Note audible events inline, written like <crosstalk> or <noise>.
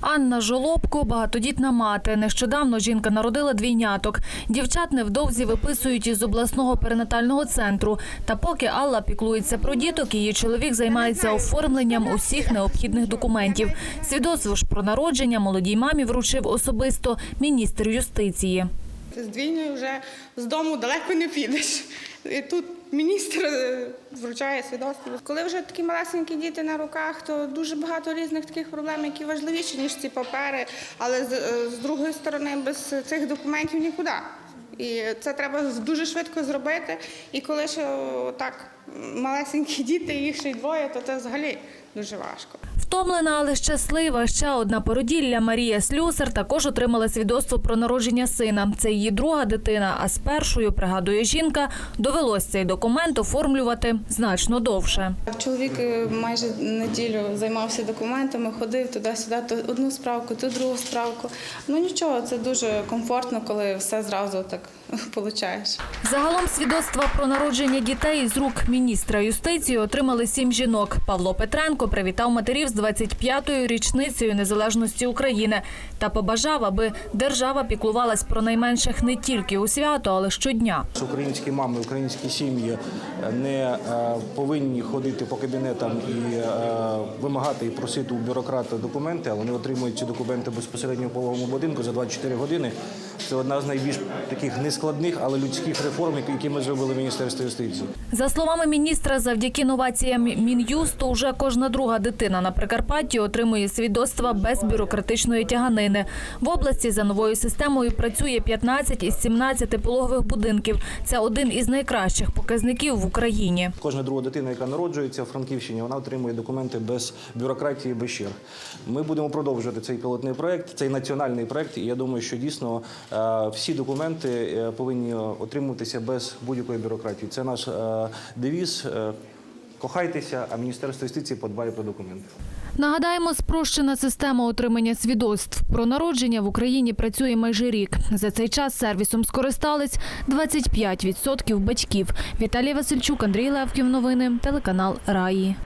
Анна Жолобко багатодітна мати. Нещодавно жінка народила двійняток. Дівчат невдовзі виписують із обласного перинатального центру. Та поки Алла піклується про діток, її чоловік займається оформленням усіх необхідних документів. Свідоцтво ж про народження молодій мамі вручив особисто міністр юстиції. З двійною вже з дому далеко не підеш. І тут міністр е, вручає свідоцтво. Коли вже такі малесенькі діти на руках, то дуже багато різних таких проблем, які важливіші, ніж ці папери. Але з, е, з другої сторони, без цих документів нікуди. І це треба дуже швидко зробити. І коли ще так малесенькі <laughs> діти, їх ще й двоє, то це взагалі дуже важко. Втомлена, але щаслива. Ще одна породілля Марія Слюсар також отримала свідоцтво про народження сина. Це її друга дитина. А з першою, пригадує жінка, довелось цей документ оформлювати значно довше. Чоловік е, майже неділю займався документами, ходив туди-сюди, то одну справку, то другу справку. Ну нічого, це дуже комфортно, коли все зразу так <laughs> получаєш. Загалом свідоцтва про народження дітей з рук міністра юстиції отримали сім жінок. Павло Петренко привітав матерів з 25-ю річницею незалежності України та побажав, аби держава піклувалась про найменших не тільки у свято, але щодня. Українські мами, українські сім'ї не е, повинні ходити по кабінетам і е, вимагати і просити у бюрократа документи, а вони отримують ці документи безпосередньо в пологовому будинку за 24 години. Це одна з найбільш таких нескладних, але людських реформ, які ми зробили в Міністерстві юстиції. За словами міністра, завдяки новаціям Мін'юсту, вже кожна друга дитина на Прикарпатті отримує свідоцтва без бюрократичної тяганини. В області за новою системою працює 15 із 17 пологових будинків. Це один із найкращих показників в Україні. Кожна друга дитина, яка народжується в Франківщині, вона отримує документи без бюрократії, без черг. Ми будемо продовжувати цей пілотний проект, цей національний проект. І я думаю, що дійсно е, всі документи е, повинні отримуватися без будь-якої бюрократії. Це наш е, девіз. е, Кохайтеся, а Міністерство юстиції подбає про документи. Нагадаємо, спрощена система отримання свідоцтв про народження в Україні працює майже рік. За цей час сервісом скористались 25% батьків. Віталій Васильчук, Андрій Левків. Новини телеканал Раї.